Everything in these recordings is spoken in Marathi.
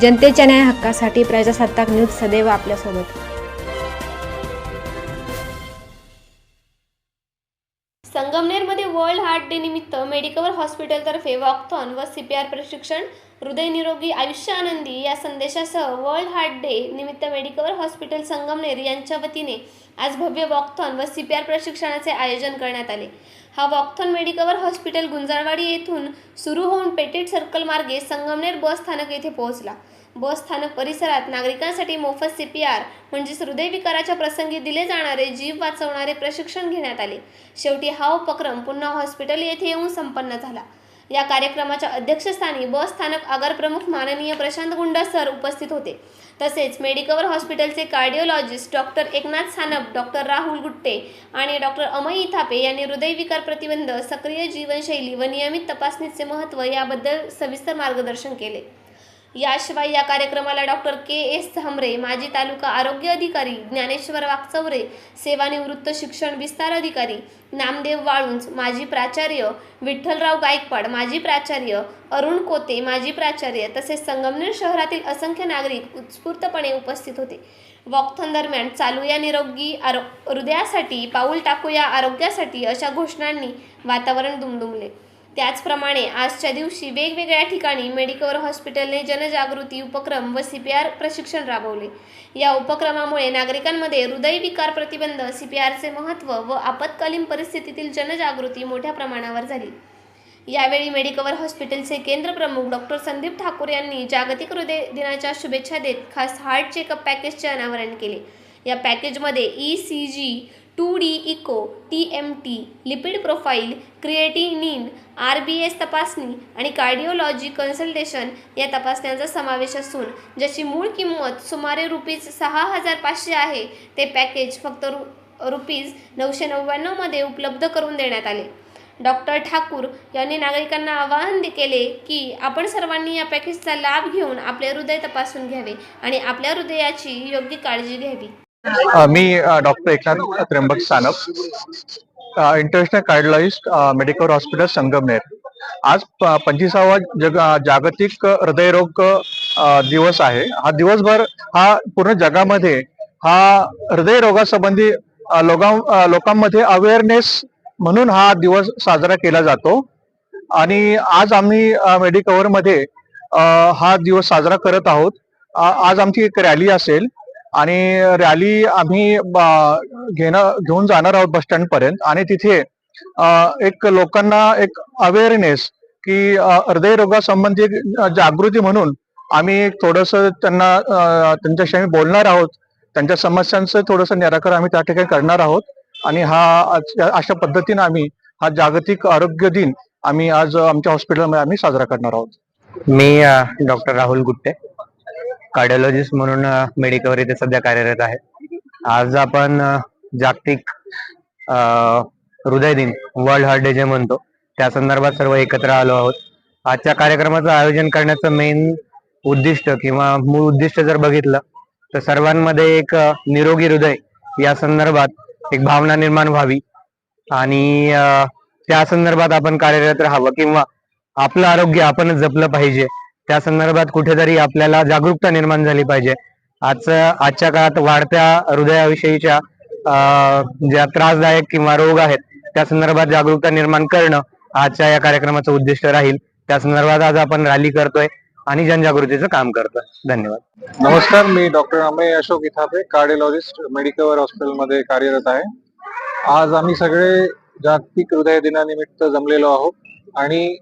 जनतेच्या न्याय हक्कासाठी प्रजासत्ताक न्यूज सदैव आपल्यासोबत. संगमनेरमध्ये वर्ल्ड हार्ट डे निमित्त मेडिकल हॉस्पिटलतर्फे वॉकथॉन व सीपीआर प्रशिक्षण हृदय निरोगी आयुष्य आनंदी या संदेशासह वर्ल्ड हार्ट डे निमित्त मेडिकवर हॉस्पिटल संगमनेर यांच्या वतीने आज भव्य वॉकथॉन व सी पी आर प्रशिक्षणाचे आयोजन करण्यात आले. हा वॉकथॉन मेडिकवर हॉस्पिटल गुंजारवाडी येथून सुरू होऊन पेटेट सर्कल मार्गे संगमनेर बस स्थानक येथे पोहोचला. बस स्थानक परिसरात नागरिकांसाठी मोफत सी पी आर म्हणजेच हृदयविकाराच्या प्रसंगी दिले जाणारे जीव वाचवणारे प्रशिक्षण घेण्यात आले. शेवटी हा उपक्रम पुन्हा हॉस्पिटल येथे येऊन संपन्न झाला. या कार्यक्रमाच्या अध्यक्षस्थानी बस स्थानक आगार प्रमुख माननीय प्रशांत गुंडा सर उपस्थित होते. तसेच मेडिकवर हॉस्पिटलचे cardiologist doctor Eknath Sanap doctor Rahul Gutte आणि डॉक्टर अमय इथापे यांनी हृदयविकार प्रतिबंध सक्रिय जीवनशैली व नियमित तपासणीचे महत्त्व याबद्दल सविस्तर मार्गदर्शन केले. याशिवाय या कार्यक्रमाला डॉक्टर के एस झांबरे माजी तालुका आरोग्य अधिकारी ज्ञानेश्वर वाकचौरे सेवानिवृत्त शिक्षण विस्तार अधिकारी नामदेव वाळुंज माजी प्राचार्य विठ्ठलराव गायकवाड माजी प्राचार्य अरुण कोते माजी प्राचार्य तसेच संगमनेर शहरातील असंख्य नागरिक उत्स्फूर्तपणे उपस्थित होते. वॉकथॉन दरम्यान चालू या निरोगी आरो हृदयासाठी पाऊल टाकूया आरोग्यासाठी अशा घोषणांनी वातावरण दुमदुमले. त्याचप्रमाणे आजच्या दिवशी वेगवेगळ्या ठिकाणी मेडिकवर हॉस्पिटलने जनजागृती उपक्रम व सी पी आर प्रशिक्षण राबवले. या उपक्रमामुळे नागरिकांमध्ये हृदयविकार प्रतिबंध सी पी आरचे महत्त्व व आपत्कालीन परिस्थितीतील जनजागृती मोठ्या प्रमाणावर झाली. यावेळी मेडिकवर हॉस्पिटलचे केंद्र प्रमुख डॉक्टर संदीप ठाकूर यांनी जागतिक हृदय दिनाच्या शुभेच्छा देत खास हार्ट चेकअप पॅकेजचे अनावरण केले. या पॅकेजमध्ये E C G two D echo T M T lipid profile creatinine R B S तपासणी आणि कार्डिओलॉजी कन्सल्टेशन या तपासण्यांचा समावेश असून ज्याची मूळ किंमत सुमारे रुपीज सहा हजार पाचशे आहे ते पॅकेज फक्त रु रुपीज नऊशे नव्याण्णवमध्ये उपलब्ध करून देण्यात आले. डॉक्टर ठाकूर यांनी नागरिकांना आवाहन केले की आपण सर्वांनी या पॅकेजचा लाभ घेऊन आपले हृदय तपासून घ्यावे आणि आपल्या हृदयाची योग्य काळजी घ्यावी. मी doctor Eknath Trimbak Sanap international cardiologist medical hospital Sangamner. आज पंचवीसावा जग जागतिक हृदयरोग दिवस आहे. हा दिवसभर हा पूर्ण जगामध्ये हा हृदयरोगासंबंधी लोकां लोकांमध्ये अवेअरनेस म्हणून हा दिवस साजरा केला जातो. आणि आज आम्ही मेडिकवरमध्ये हा दिवस साजरा करत आहोत. आज आमची एक रॅली असेल. आणि रॅली आम्ही घेणं घेऊन जाणार आहोत बस स्टँड पर्यंत आणि तिथे एक लोकांना एक अवेअरनेस की हृदयरोगासंबंधी जागृती म्हणून आम्ही थोडस त्यांना त्यांच्याशी आम्ही बोलणार आहोत. त्यांच्या समस्यांचं थोडस निराकरण आम्ही त्या ठिकाणी करणार आहोत. आणि हा अशा पद्धतीने आम्ही हा जागतिक आरोग्य दिन आम्ही आज आमच्या हॉस्पिटलमध्ये आम्ही साजरा करणार आहोत. मी डॉक्टर राहुल गुट्टे. कार्डिओलॉजिस्ट म्हणून मेडिकवर इथे सध्या कार्यरत आहे. आज आपण जागतिक हृदय दिन वर्ल्ड हार्ट डे जे म्हणतो त्या संदर्भात सर्व एकत्र आलो आहोत. आजच्या कार्यक्रमाचं आयोजन करण्याचं मेन उद्दिष्ट किंवा मूळ उद्दिष्ट जर बघितलं तर सर्वांमध्ये एक निरोगी हृदय या संदर्भात एक भावना निर्माण व्हावी. आणि त्या संदर्भात आपण कार्यरत राहावं किंवा आपलं आरोग्य आपणच जपलं पाहिजे त्या संदर्भात कुठेतरी आपल्याला जागरूकता निर्माण झाली पाहिजे. आज आजच्या काळात वाढत्या हृदयाविषयीच्या ज्या त्रासदायक किंवा रोग आहेत त्या संदर्भात जागरूकता निर्माण करणं आजच्या या कार्यक्रमाचं उद्दिष्ट राहील. त्या संदर्भात आज आपण रॅली करतोय आणि जनजागृतीचं काम करतोय. धन्यवाद. नमस्कार मी doctor Amay Ashok Ithape cardiologist Medicover हॉस्पिटलमध्ये कार्यरत आहे. आज आम्ही सगळे जागतिक हृदय दिनानिमित्त जमलेलो आहोत आणि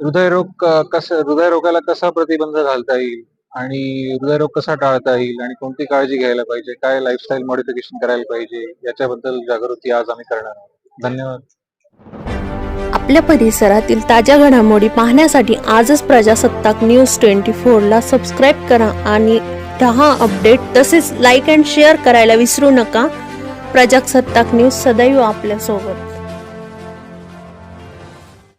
हृदयरोग कसं हृदयरोगाला कसा प्रतिबंध घालता येईल? आणि हृदयरोग कसा टाळता येईल? आणि कोणती काळजी घ्यायला पाहिजे? काय लाईफस्टाईल मॉडिफिकेशन करायला पाहिजे? याच्याबद्दल जागृती आज आम्ही करणार आहोत. धन्यवाद. आपल्या परिसरातील ताज्या घडामोडी पाहण्यासाठी आजच प्रजासत्ताक न्यूज ट्वेंटी फोरला सबस्क्राईब करा आणि दहा अपडेट तसेच लाईक अँड शेअर करायला विसरू नका. प्रजासत्ताक न्यूज सदैव आपल्यासोबत.